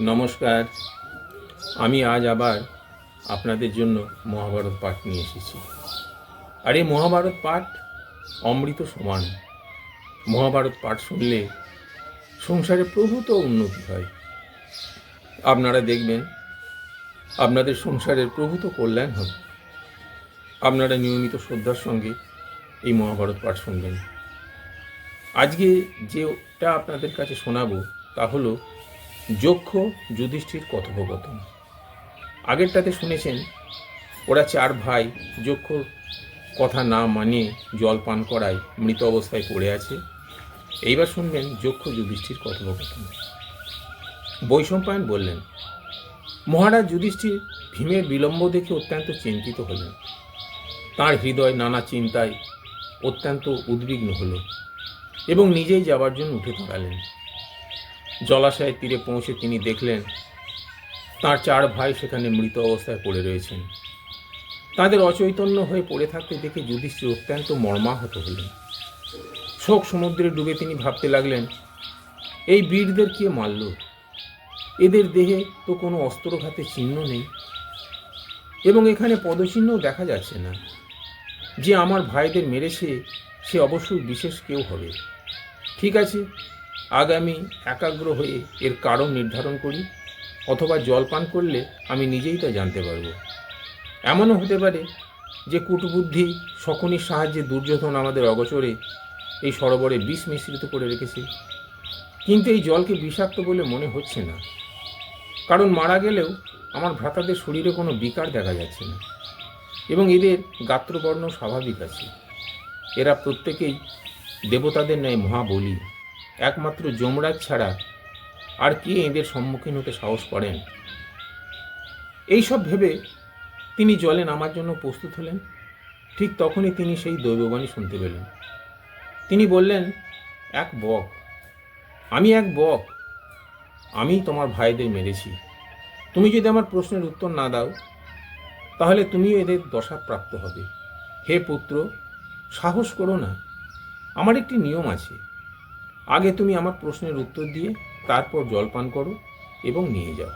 নমস্কার। আমি আজ আবার আপনাদের জন্য মহাভারত পাঠ নিয়ে এসেছি। আর এই মহাভারত পাঠ অমৃত সমান। মহাভারত পাঠ শুনলে সংসারে প্রভূত উন্নতি হয়। আপনারা দেখবেন, আপনাদের সংসারের প্রভূত কল্যাণ হবে। আপনারা নিয়মিত শ্রদ্ধার সঙ্গে এই মহাভারত পাঠ শুনবেন। আজকে যেটা আপনাদের কাছে শোনাবো তা হলো যক্ষ যুধিষ্ঠির কথোপকথন। আগেরটাতে শুনেছেন, ওরা চার ভাই যক্ষর কথা না মানিয়ে জল পান করায় মৃত অবস্থায় পড়ে আছে। এইবার শুনবেন যক্ষ যুধিষ্ঠির কথোপকথন। বৈশম্পায়ন বললেন, মহারাজ যুধিষ্ঠির ভীমের বিলম্ব দেখে অত্যন্ত চিন্তিত হলেন। তার হৃদয় নানা চিন্তায় অত্যন্ত উদ্বিগ্ন হলো এবং নিজেই যাবার জন্য উঠে দাঁড়ালেন। জলাশয়ের তীরে পৌঁছে তিনি দেখলেন, তার চার ভাই সেখানে মৃত অবস্থায় পড়ে রয়েছেন। তাদের অচৈতন্য হয়ে পড়ে থাকতে দেখে যুধিষ্ঠির অত্যন্ত মর্মাহত হলেন। শোক সমুদ্রে ডুবে তিনি ভাবতে লাগলেন, এই বীরদের কে মারল? এদের দেহে তো কোনো অস্ত্রঘাতের চিহ্ন নেই। এবং এখানে পদচিহ্নও দেখা যাচ্ছে না। যে আমার ভাইদের মেরেছে, সে অবশ্যই বিশেষ কেউ হবে। ঠিক আছে আগামী একাগ্র হয়ে এর কারণ নির্ধারণ করি অথবা জল পান করলে আমি নিজেই তা জানতে পারব। এমনও হতে পারে যে কূটবুদ্ধি শকুনির সাহায্যে দুর্যোধন আমাদের অগচরে এই সরোবরে বিষ মিশ্রিত করে রেখেছে। কিন্তু এই জলকে বিষাক্ত বলে মনে হচ্ছে না। কারণ মারা গেলেও আমার ভ্রাতাদের শরীরে কোনো বিকার দেখা যাচ্ছে না। এবং এদের গাত্রবর্ণ স্বাভাবিক আছে। এরা প্রত্যেকেই দেবতাদের ন্যায় মহাবলী। একমাত্র যমরাজ ছাড়া আর কে এদের সম্মুখীন হতে সাহস করেন? এইসব ভেবে তিনি জলে নামার জন্য প্রস্তুত হলেন। ঠিক তখনই তিনি সেই দৈববাণী শুনতে পেলেন। তিনি বললেন, এক বক, আমি এক বক আমি তোমার ভাইদের মেরেছি। তুমি যদি আমার প্রশ্নের উত্তর না দাও, তাহলে তুমিও এদের দশা প্রাপ্ত হবে। হে পুত্র, সাহস করো না। আমার একটি নিয়ম আছে। আগে তুমি আমার প্রশ্নের উত্তর দিয়ে তারপর জলপান করো এবং নিয়ে যাও।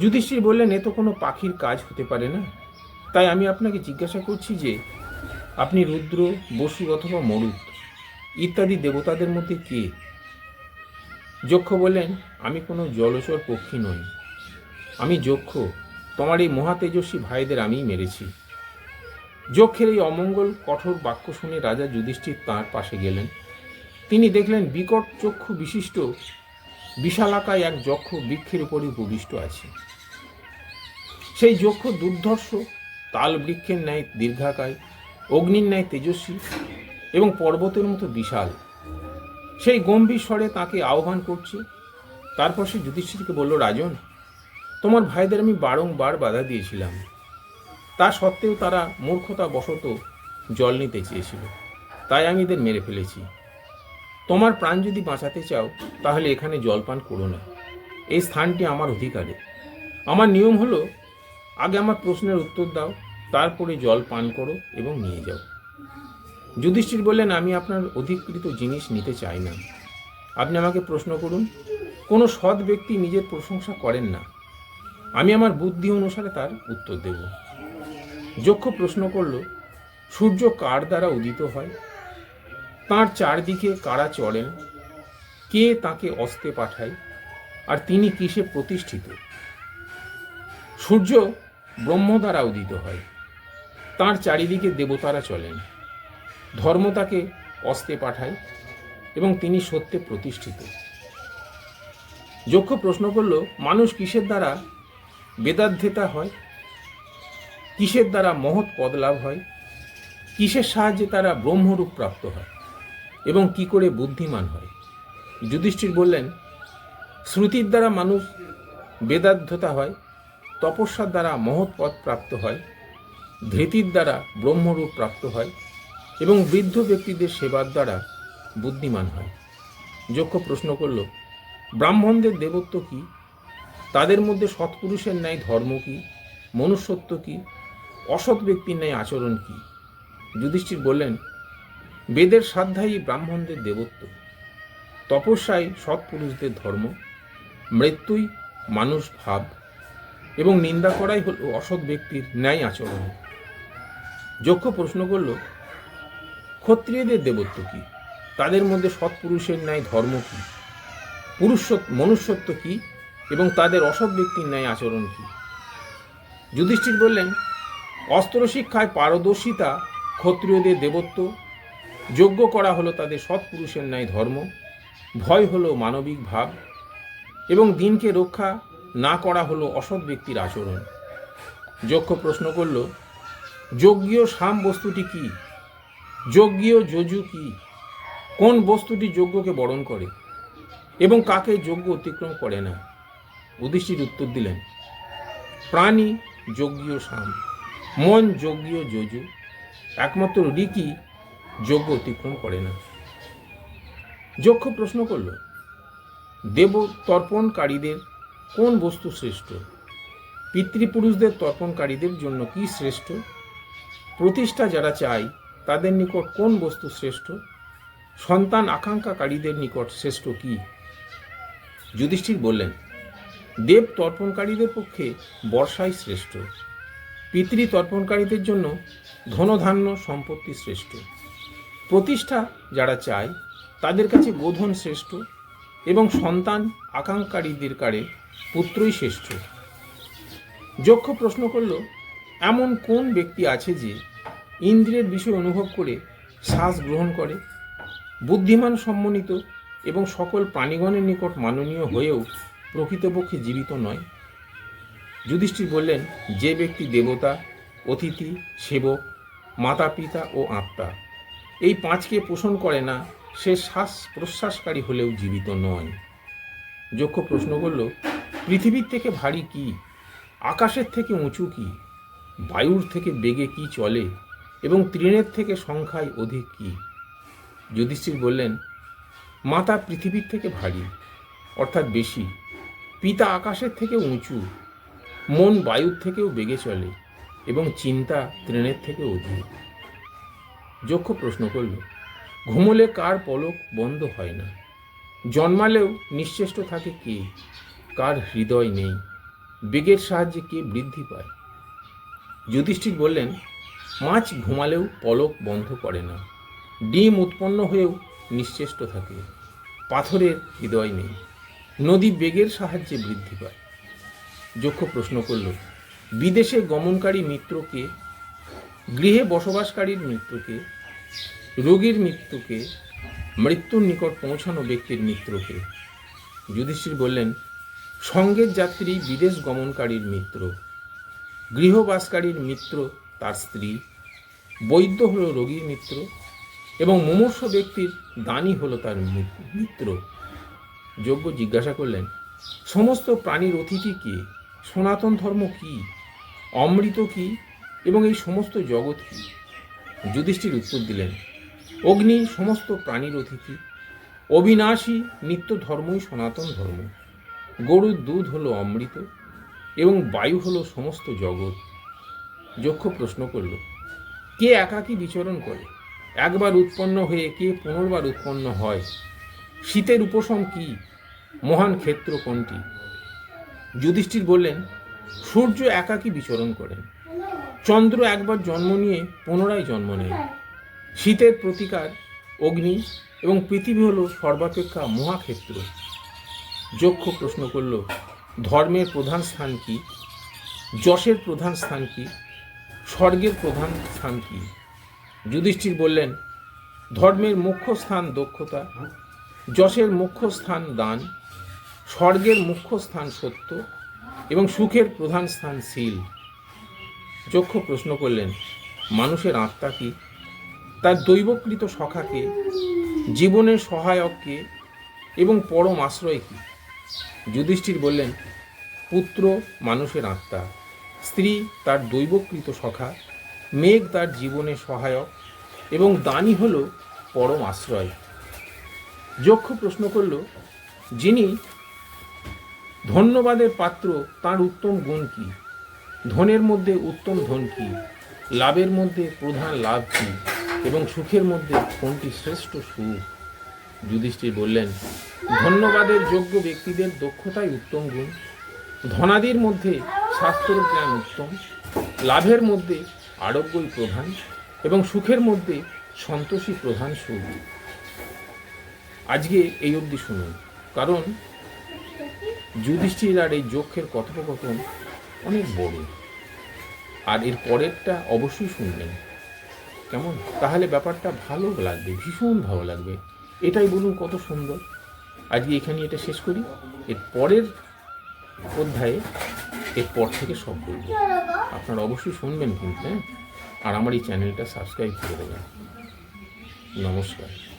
যুধিষ্ঠির বললেন, এ তো কোনো পাখির কাজ হতে পারে না। তাই আমি আপনাকে জিজ্ঞাসা করছি যে, আপনি রুদ্র, বসু অথবা মরুত ইত্যাদি দেবতাদের মধ্যে কে? যক্ষ বললেন, আমি কোনো জলচর পক্ষী নই। আমি যক্ষ। তোমার এই মহাতেজস্বী ভাইদের আমিই মেরেছি। যক্ষের এই অমঙ্গল, কঠোর বাক্য শুনে রাজা যুধিষ্ঠির তাঁর পাশে গেলেন। তিনি দেখলেন বিকট চক্ষু বিশিষ্ট, বিশালাকায় এক যক্ষ বৃক্ষের উপরে উপবিষ্ট আছে। সেই যক্ষ দুর্ধর্ষ, তাল বৃক্ষের ন্যায় দীর্ঘাকায়, অগ্নির ন্যায় তেজস্বী এবং পর্বতের মতো বিশাল। সেই গম্ভীর স্বরে তাকে আহ্বান করছে, তারপর সে যুধিষ্ঠিরকে বলল, রাজন, তোমার ভাইদের আমি বারংবার বাধা দিয়েছিলাম। তা সত্ত্বেও তারা মূর্খতা বশত জল নিতে চেয়েছিল। তাই আমি এদের মেরে ফেলেছি। তোমার প্রাণ যদি বাঁচাতে চাও, তাহলে এখানে জলপান করো না। এই স্থানটি আমার অধিকারে। আমার নিয়ম হলো, আগে আমার প্রশ্নের উত্তর দাও, তারপরে জল পান করো এবং নিয়ে যাও। যুধিষ্ঠির বললেন, আমি আপনার অধিকৃত জিনিস নিতে চাই না। আপনি আমাকে প্রশ্ন করুন, কোনো সৎ ব্যক্তি নিজের প্রশংসা করেন না। আমি আমার বুদ্ধি অনুসারে তার উত্তর দেব। যক্ষ প্রশ্ন করল, সূর্য কার দ্বারা উদিত হয়? তার চারদিকে কারা চড়েন কে তাকে অস্তে পাঠায়? আর তিনি কিসে প্রতিষ্ঠিত? সূর্য ব্রহ্ম দ্বারা উদিত হয়। তার চারিদিকে দেবতারা চলেন। ধর্ম তাকে অস্তে পাঠায় এবং তিনি সত্যে প্রতিষ্ঠিত। যক্ষ প্রশ্ন করল, মানুষ কিসের দ্বারা বেদাধ্যেতা হয়? কিসের দ্বারা মহৎ পদ লাভ হয়? কিসের সাহায্যে তারা ব্রহ্মরূপ প্রাপ্ত হয়? এবং কি করে বুদ্ধিমান হয়। যুধিষ্ঠির বললেন, শ্রুতির দ্বারা মানুষ বেদাধ্যতা হয়, তপস্যার দ্বারা মহৎ পথ প্রাপ্ত হয়, ধৃতির দ্বারা ব্রহ্মরূপ প্রাপ্ত হয় এবং বৃদ্ধ ব্যক্তিদের সেবার দ্বারা বুদ্ধিমান হয়। যক্ষ প্রশ্ন করল, ব্রাহ্মণদের দেবত্ব কি? তাদের মধ্যে সৎপুরুষের ন্যায় ধর্ম কি? মনুষ্যত্ব কি? অসৎ ব্যক্তির ন্যায় আচরণ কি? যুধিষ্ঠির বললেন বেদের সাধ্যায়ী ব্রাহ্মণদের দেবত্ব। তপস্যায় সৎপুরুষদের ধর্ম, মৃত্যুই মানুষ ভাব এবং নিন্দা করাই হল অসৎ ব্যক্তির ন্যায় আচরণ। যক্ষ প্রশ্ন করল, ক্ষত্রিয়দের দেবত্ব কি? তাদের মধ্যে সৎপুরুষের ন্যায় ধর্ম কি? পুরুষ মনুষ্যত্ব কি? এবং তাদের অসৎ ব্যক্তির ন্যায় আচরণ কি? যুধিষ্ঠির বললেন অস্ত্র শিক্ষায় পারদর্শিতা ক্ষত্রিয়দের দেবত্ব যোগ্য করা হলো তাদের সৎপুরুষের ন্যায় ধর্ম, ভয় হলো মানবিক ভাব, এবং দিনকে রক্ষা না করা হলো অসৎ ব্যক্তির আচরণ। যক্ষ প্রশ্ন করল, যজ্ঞীয় সাম বস্তুটি কি? যজ্ঞীয় যজু কি? কোন বস্তুটি যজ্ঞকে বরণ করে? এবং কাকে যজ্ঞ অতিক্রম করে না? যুধিষ্ঠির উত্তর দিলেন, প্রাণী যজ্ঞীয় সাম, মন যজ্ঞীয় যজু। একমাত্র ঋকি যজ্ঞ অতিক্রম করে না। যক্ষ প্রশ্ন করল দেব তর্পণকারীদের কোন বস্তু শ্রেষ্ঠ? পিতৃপুরুষদের তর্পণকারীদের জন্য কি শ্রেষ্ঠ? প্রতিষ্ঠা যারা চায়, তাদের নিকট কোন বস্তু শ্রেষ্ঠ? সন্তান আকাঙ্ক্ষাকারীদের নিকট শ্রেষ্ঠ কি? যুধিষ্ঠির বললেন দেব তর্পণকারীদের পক্ষে বর্ষাই শ্রেষ্ঠ। পিতৃ তর্পণকারীদের জন্য ধনধান্য সম্পত্তি শ্রেষ্ঠ। প্রতিষ্ঠা যারা চায়, তাদের কাছে গোধন শ্রেষ্ঠ এবং সন্তান আকাঙ্ক্ষাকারীদের কারে পুত্রই শ্রেষ্ঠ। যক্ষ প্রশ্ন করল, এমন কোন ব্যক্তি আছে যে ইন্দ্রিয়ের বিষয় অনুভব করে শ্বাস গ্রহণ করে, বুদ্ধিমান সম্মানিত এবং সকল প্রাণীগণের নিকট মাননীয় হয়েও প্রকৃতপক্ষে জীবিত নয়? যুধিষ্ঠির বললেন, যে ব্যক্তি দেবতা, অতিথি, সেবক মাতা পিতা ও আত্মা এই পাঁচকে পোষণ করে না, সে শ্বাস প্রশ্বাসকারী হলেও জীবিত নয়। যক্ষ প্রশ্ন করল, পৃথিবীর থেকে ভারী কি? আকাশের থেকে উঁচু কি? বায়ুর থেকে বেগে কি চলে? এবং তৃণের থেকে সংখ্যায় অধিক কি? যুধিষ্ঠির বললেন, মাতা পৃথিবীর থেকে ভারী, অর্থাৎ বেশি। পিতা আকাশের থেকে উঁচু, মন বায়ুর থেকেও বেগে চলে, এবং চিন্তা তৃণের থেকে অধিক। যক্ষ প্রশ্ন করল, ঘুমলে কার পলক বন্ধ হয় না? জন্মালেও নিশ্চেষ্ট থাকে কে? কার হৃদয় নেই? বেগের সাহায্যে কে বৃদ্ধি পায়? যুধিষ্ঠির বললেন, মাছ ঘুমালেও পলক বন্ধ করে না। ডিম উৎপন্ন হয়েও নিশ্চেষ্ট থাকে। পাথরের হৃদয় নেই। নদী বেগের সাহায্যে বৃদ্ধি পায়। যক্ষ প্রশ্ন করল, বিদেশে গমনকারী মিত্রকে গৃহে বসবাসকারীর মৃত্যুকে, রোগীর মৃত্যুকে, মৃত্যুর নিকট পৌঁছানো ব্যক্তির মিত্রকে যুধিষ্ঠির বললেন, সঙ্গের যাত্রী বিদেশ গমনকারীর মিত্র, গৃহবাসকারীর মিত্র তার স্ত্রী, বৈদ্য হল রোগীর মিত্র এবং মুমূর্ষ ব্যক্তির দানি হলো তার মিত্র। যজ্ঞ জিজ্ঞাসা করলেন, সমস্ত প্রাণীর অতিথি কে? সনাতন ধর্ম কি? অমৃত কি? এবং এই সমস্ত জগৎ কি? যুধিষ্ঠির উত্তর দিলেন, অগ্নি সমস্ত প্রাণীর অতিথি অবিনাশী নিত্য ধর্মই সনাতন ধর্ম। গরুর দুধ হলো অমৃত এবং বায়ু হলো সমস্ত জগৎ। যক্ষ প্রশ্ন করল, কে একাকী বিচরণ করে? একবার উৎপন্ন হয়ে কে পুনর্বার উৎপন্ন হয়? শীতের উপশম কি? মহান ক্ষেত্র কোনটি? যুধিষ্ঠির বললেন, সূর্য একাকী বিচরণ করেন। চন্দ্র একবার জন্ম নিয়ে, পুনরায় জন্ম নেয়। শীতের প্রতিকার অগ্নি এবং পৃথিবী হল সর্বাপেক্ষা মহাক্ষেত্র। যক্ষ প্রশ্ন করল, ধর্মের প্রধান স্থান কি? যশের প্রধান স্থান কি? স্বর্গের প্রধান স্থান কি? যুধিষ্ঠির বললেন, ধর্মের মুখ্য স্থান দক্ষতা, যশের মুখ্য স্থান দান, স্বর্গের মুখ্য স্থান সত্য এবং সুখের প্রধান স্থান শীল। যক্ষ প্রশ্ন করলেন, মানুষের আত্মা কি? তার দৈবকৃত সখাকে জীবনের সহায়ককে এবং পরম আশ্রয় কি? যুধিষ্ঠির বললেন, পুত্র মানুষের আত্মা, স্ত্রী তার দৈবকৃত সখা, মেঘ তার জীবনের সহায়ক, এবং দানি হল পরম আশ্রয়। যক্ষ প্রশ্ন করল, যিনি ধন্যবাদের পাত্র, তার উত্তম গুণ কি? ধনের মধ্যে উত্তম ধন কি? লাভের মধ্যে প্রধান লাভ কি? এবং সুখের মধ্যে কোনটি শ্রেষ্ঠ সুখ? যুধিষ্ঠির বললেন, ধন্যবাদের যোগ্য ব্যক্তিদের দক্ষতাই উত্তম গুণ। ধনাদির মধ্যে শাস্ত্র জ্ঞান উত্তম। লাভের মধ্যে আরোগ্যই প্রধান এবং সুখের মধ্যে সন্তোষী প্রধান সুখ। আজকে এই অবধি শুনুন, কারণ যুধিষ্ঠির আর এই যক্ষের কথোপকথন অনেক বড়। আর এর পরেরটা অবশ্যই শুনবেন। কেমন? তাহলে ব্যাপারটা ভালো লাগবে, ভীষণ ভালো লাগবে। এটাই বলুন কত সুন্দর। আজকে এখানে এটা শেষ করি। এর পরের অধ্যায়ে এরপর থেকে সব বলব। আপনারা অবশ্যই শুনবেন কিন্তু হ্যাঁ? আর আমার এই চ্যানেলটা সাবস্ক্রাইব করে দেবেন। নমস্কার।